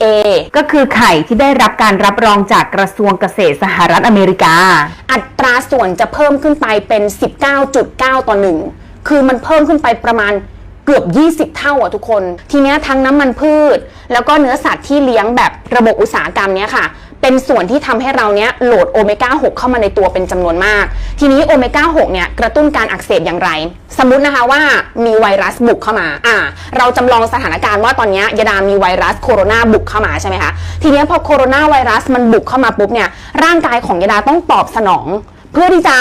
A ก็คือไข่ที่ได้รับการรับรองจากกระทรวงเกษตรสหรัฐอเมริกา อัตราส่วนจะเพิ่มขึ้นไปเป็น 19.9 ต่อหนึ่งคือมันเพิ่มขึ้นไปประมาณเกือบ 20 เท่าอะทุกคน ทีเนี้ยทั้งน้ำมันพืช แล้วก็เนื้อสัตว์ที่เลี้ยงแบบระบบอุตสาหกรรมเนี้ยค่ะ เป็นส่วนที่ทำให้เราเนี้ยโหลดโอเมก้า6เข้ามาในตัวเป็นจำนวนมาก ทีนี้โอเมก้า6เนี่ยกระตุ้นการอักเสบอย่างไร สมมตินะคะว่ามีไวรัสบุกเข้ามาอ่าเราจำลองสถานการณ์ว่าตอนเนี้ยยาดามีไวรัสโคโรนาบุกเข้ามาใช่ไหมคะทีนี้พอโคโรนาไวรัสมันบุกเข้ามาปุ๊บเนี่ยร่างกายของยาดาต้องตอบสนอง เพื่อที่จะ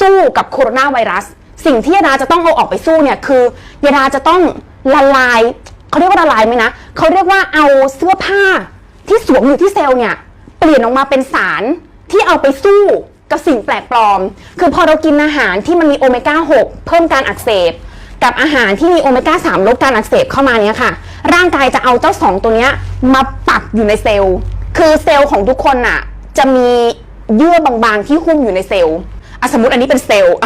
สู้กับโคโรนาไวรัส สิ่งที่ยาดาจะต้องเอาออกไปสู้เนี่ยคือยาดาจะต้องละลายเขาเรียกว่าละลายไหมนะเขาเรียกว่าเอาเสื้อผ้าที่สวมอยู่ที่เซลล์เนี่ย เปลี่ยนออกมาเป็นสารที่เอาไปสู้กับสิ่งแปลกปลอม คือพอเรากินอาหารที่มันมีโอเมก้า 6 เพิ่มการอักเสบ กับอาหารที่มีโอเมก้า 3 ลดการอักเสบเข้ามาเนี่ยค่ะ ร่างกายจะเอาเจ้าสองตัวเนี้ยมาปักอยู่ในเซลล์ คือเซลล์ของทุกคนน่ะจะมีเยื่อบางๆที่หุ้มอยู่ในเซลล์สมมติอันนี้เป็นเซลล์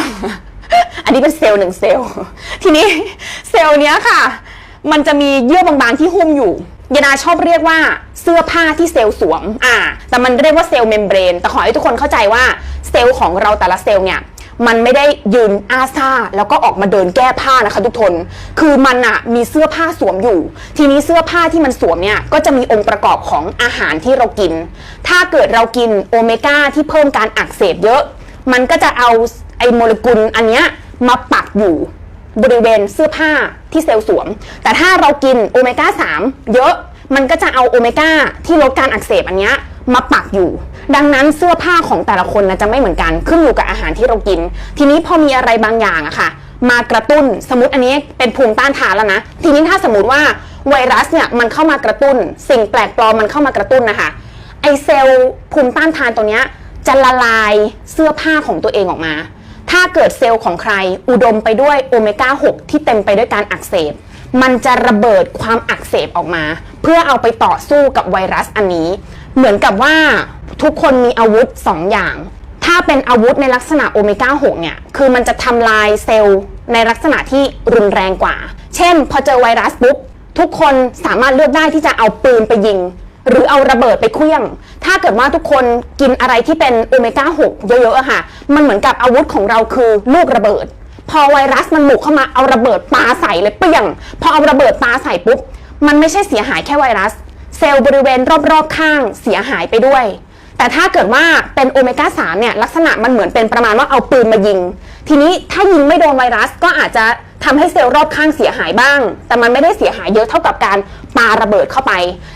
อันนี้เป็นเซลล์หนึ่งเซลล์ ทีนี้เซลล์เนี้ยค่ะ มันจะมีเยื่อบางๆที่หุ้มอยู่ ยาดาชอบเรียกว่าเสื้อผ้าที่เซลล์สวม อ่า แต่มันเรียกว่าเซลล์เมมเบรน แต่ขอให้ทุกคนเข้าใจว่าเซลล์ของเราแต่ละเซลล์เนี่ย มันไม่ได้ยืนอาซาแล้วก็ออกมาเดินแก้ผ้านะคะทุกคน คือมันอะมีเสื้อผ้าสวมอยู่ ทีนี้เสื้อผ้าที่มันสวมเนี่ย ก็จะมีองค์ประกอบของอาหารที่เรากิน ถ้าเกิดเรากินโอเมก้าที่เพิ่มการอักเสบเยอะ มันก็จะเอาไอโมเลกุลอันเนี้ยมาปักอยู่ บริเวณเสื้อผ้าที่เซลล์สวม แต่ถ้าเรากินโอเมก้า 3 เยอะมันก็จะเอาโอเมก้าที่ลดการอักเสบอันนี้มาปักอยู่ ดังนั้นเสื้อผ้าของแต่ละคนนะจะไม่เหมือนกันขึ้นอยู่กับอาหารที่เรากิน ทีนี้พอมีอะไรบางอย่างอะค่ะ มากระตุ้นสมมติอันนี้เป็นภูมิต้านทานแล้วนะ ทีนี้ถ้าสมมติว่าไวรัสเนี่ยมันเข้ามากระตุ้น สิ่งแปลกปลอมมันเข้ามากระตุ้นนะคะไอเซลล์ภูมิต้านทานตัวเนี้ยจะละลายเสื้อผ้าของตัวเองออกมา ถ้าเกิดเซลล์ของใคร อุดมไปด้วยโอเมก้า 6 ที่เต็มไปด้วยการอักเสบ มันจะระเบิดความอักเสบออกมา เพื่อเอาไปต่อสู้กับไวรัสอันนี้ เหมือนกับว่าทุกคนมีอาวุธ 2 อย่าง ถ้าเป็นอาวุธในลักษณะโอเมก้า 6 เนี่ย คือมันจะทำลายเซลล์ในลักษณะที่รุนแรงกว่า เช่น พอเจอไวรัสปุ๊บทุกคนสามารถเลือกได้ที่จะเอาปืนไปยิง หรือเอาระเบิดไปเคลื่องถ้าเกิดว่าทุกคนกินอะไรที่เป็นโอเมก้า 6 เยอะๆอะค่ะ มันเหมือนกับอาวุธของเราคือลูกระเบิด พอไวรัสมันบุกเข้ามาเอาระเบิดปาใส่เลยเปรี้ยง พอเอาระเบิดปาใส่ปุ๊บ มันไม่ใช่เสียหายแค่ไวรัส เซลล์บริเวณรอบๆข้างเสียหายไปด้วย แต่ถ้าเกิดว่าเป็นโอเมก้า3เนี่ยลักษณะมันเหมือนเป็นประมาณว่าเอาปืนมายิง ทีนี้ถ้ายิงไม่โดนไวรัสก็อาจจะ ทำให้เซลล์รอบข้างเสียหายบ้าง แต่มันไม่ได้เสียหายเยอะเท่ากับการปาระเบิดเข้าไป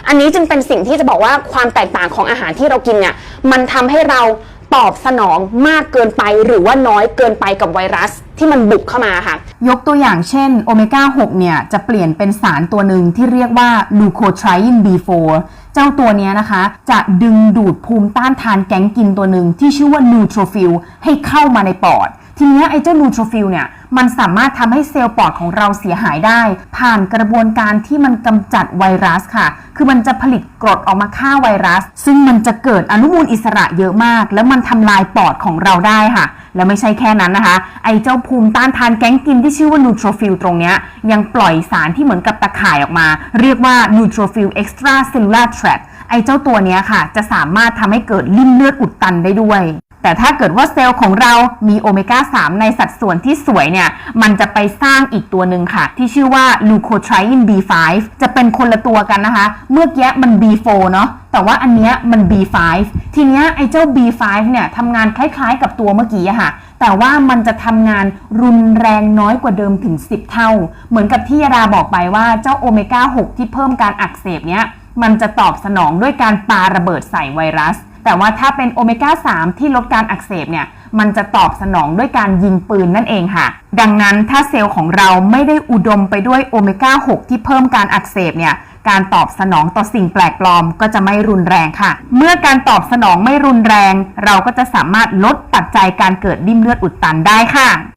อันนี้จึงเป็นสิ่งที่จะบอกว่าความแตกต่างของอาหารที่เรากินเนี่ยมันทำให้เราตอบสนองมากเกินไปหรือว่าน้อยเกินไปกับไวรัสที่มันบุกเข้ามาค่ะ ยกตัวอย่างเช่นโอเมก้า 6 เนี่ย จะเปลี่ยนเป็นสารตัวหนึ่งที่เรียกว่า leukotriene B4 เจ้าตัวเนี้ยนะคะ จะดึงดูดภูมิต้านทานแก๊งกินตัวหนึ่งที่ชื่อว่า neutrophil ให้เข้ามาในปอด ทีนี้ไอ้เจ้า neutrophil เนี่ยมันสามารถทำให้เซลล์ปอดของเราเสียหายได้ ผ่านกระบวนการที่มันกำจัดไวรัสค่ะ คือมันจะผลิตกรดออกมาฆ่าไวรัส ซึ่งมันจะเกิดอนุมูลอิสระเยอะมาก แล้วมันทำลายปอดของเราได้ค่ะ แล้วไม่ใช่แค่นั้นนะคะ ไอ้เจ้าภูมิต้านทานแก๊งกินที่ชื่อว่า neutrophil ตรงนี้ยังปล่อยสารที่เหมือนกับตะข่ายออกมา เรียกว่า neutrophil extracellular trap ไอ้เจ้าตัวเนี้ยค่ะ จะสามารถทำให้เกิดริ่มเลือดอุดตันได้ด้วย แต่ถ้าเกิดว่าเซลล์ของเรามีโอเมก้า 3 ในสัดส่วนที่สวยเนี่ย มันจะไปสร้างอีกตัวหนึ่งค่ะ ที่ชื่อว่า leukotriene B5 จะเป็นคนละตัวกันนะคะ เมื่อกี้มัน B4 เนาะแต่ว่าอันเนี้ยมัน B5 ทีเนี้ยไอ้เจ้า B5 เนี่ยทำงานคล้ายๆกับตัวเมื่อกี้อะค่ะ แต่ว่ามันจะทำงานรุนแรงน้อยกว่าเดิมถึง 10 เท่า เหมือนกับที่ยาดาบอกไปว่าเจ้าโอเมก้า 6 ที่เพิ่มการอักเสบเนี้ยมันจะตอบสนองด้วยการปาระเบิดใส่ไวรัส แต่ว่าถ้าเป็นโอเมก้า 3 ที่ลดการอักเสบเนี่ยมันจะตอบสนองด้วยการยิงปืนนั่นเองค่ะ ดังนั้นถ้าเซลล์ของเราไม่ได้อุดมไปด้วยโอเมก้า 6 ที่เพิ่มการอักเสบเนี่ยการตอบสนองต่อสิ่งแปลกปลอมก็จะไม่รุนแรงค่ะ เมื่อการตอบสนองไม่รุนแรง เราก็จะสามารถลดปัจจัยการเกิดริ่มเลือดอุดตันได้ค่ะ